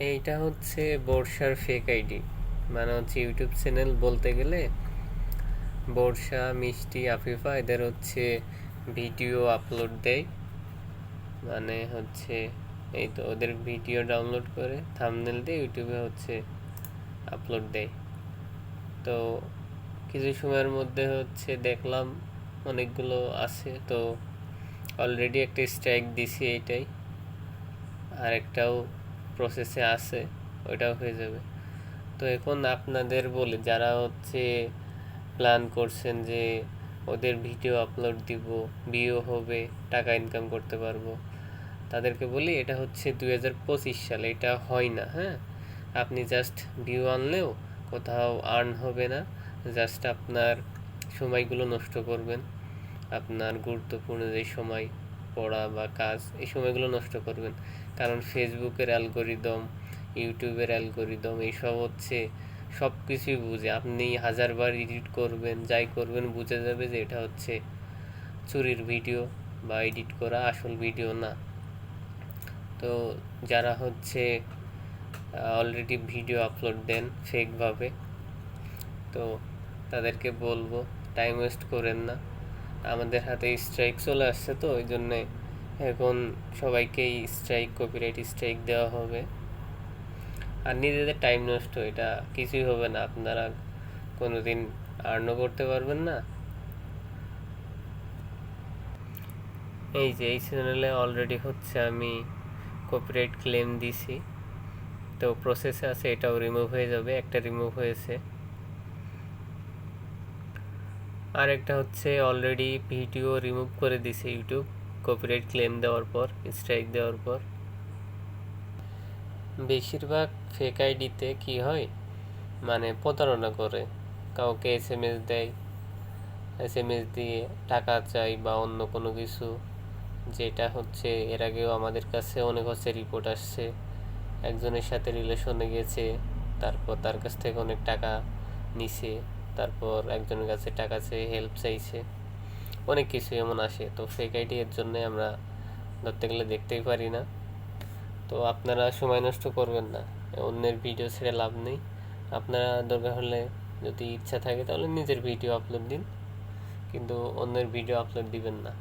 এইটা হচ্ছে বর্ষার ফেক আইডি মানে হচ্ছে ইউটিউব চ্যানেল বলতে গেলে বর্ষা, মিষ্টি, আফিফা, এদের হচ্ছে ভিডিও আপলোড দেয়। মানে হচ্ছে এই তো, ওদের ভিডিও ডাউনলোড করে থামনেল দিয়ে ইউটিউবে হচ্ছে আপলোড দেয়। তো কিছু সময়ের মধ্যে হচ্ছে দেখলাম অনেকগুলো আছে, তো অলরেডি একটা স্ট্রাইক দিছি এইটাই। আর একটাও প্রসেসে আছে, ওইটাও হয়ে যাবে। তো এখন আপনাদের বলে, যারা হচ্ছে প্ল্যান করছেন যে ওদের ভিডিও আপলোড দিব বিও হবে, টাকা ইনকাম করতে পারব, তাদেরকে বলি এটা হচ্ছে দুই হাজার পঁচিশ সালে, এটা হয় না হ্যাঁ? আপনি জাস্ট ভিউ আনলেও কোথাও আর্ন হবে না জাস্ট আপনার সময়গুলো নষ্ট করবেন, আপনার গুরুত্বপূর্ণ যে সময় পড়া বা কাজ, এই সময়গুলো নষ্ট করবেন। কারণ ফেসবুকের অ্যালগোরিদম ইউটিউবের অ্যালগোরিদম এইসব হচ্ছে সব কিছুই বুঝে। আপনি হাজারবার এডিট করবেন, যাই করবেন, বুঝে যাবে যে এটা হচ্ছে চুরির ভিডিও বা এডিট করা আসল ভিডিও না। তো যারা হচ্ছে অলরেডি ভিডিও আপলোড দেন ফেকভাবে তো তাদেরকে বলব টাইম ওয়েস্ট করেন না। আমাদের হাতে স্ট্রাইক চলে আসছে তো, ওই জন্যে এখন সবাইকেই স্ট্রাইক কপিরাইট স্ট্রাইক দেওয়া হবে। আর নিজেদের টাইম নষ্ট, এটা কিছুই হবে না। আপনারা কোনো দিন আর্নও করতে পারবেন না। এই যে, এই চ্যানেলে অলরেডি হচ্ছে আমি কপিরাইট ক্লেম দিছি। তো প্রসেসে আছে, এটাও রিমুভ হয়ে যাবে। একটা রিমুভ হয়েছে। আর একটা হচ্ছে অলরেডি ভিডিও রিমুভ করে দিছে ইউটিউব কপিরাইট ক্লেম দেওয়ার পর স্ট্রাইক দেওয়ার পর। বেশিরভাগ ফেক আইডিতে কি হয়? মানে প্রতারণা করে, কাউকে এস এম এস দেয় এস এম এস দিয়ে টাকা চাই বা অন্য কোনো কিছু, যেটা হচ্ছে এর আগেও আমাদের কাছে অনেক হচ্ছে রিপোর্ট আসছে, একজনের সাথে রিলেশনে গেছে, তারপর তার কাছ থেকে অনেক টাকা নিছে। তারপর একজনের কাছে টাকা চেয়ে হেল্প চাইছে। অনেক কিছু এমন আসে, তো ফেক আইডি এর জন্যে আমরা ধরতে গেলে দেখতেই পারি না। তো আপনারা সময় নষ্ট করবেন না, অন্যের ভিডিও ছেড়ে লাভ নেই। আপনারা দরকার হলে যদি ইচ্ছা থাকে তাহলে নিজের ভিডিও আপলোড দিন, কিন্তু অন্যের ভিডিও আপলোড দিবেন না।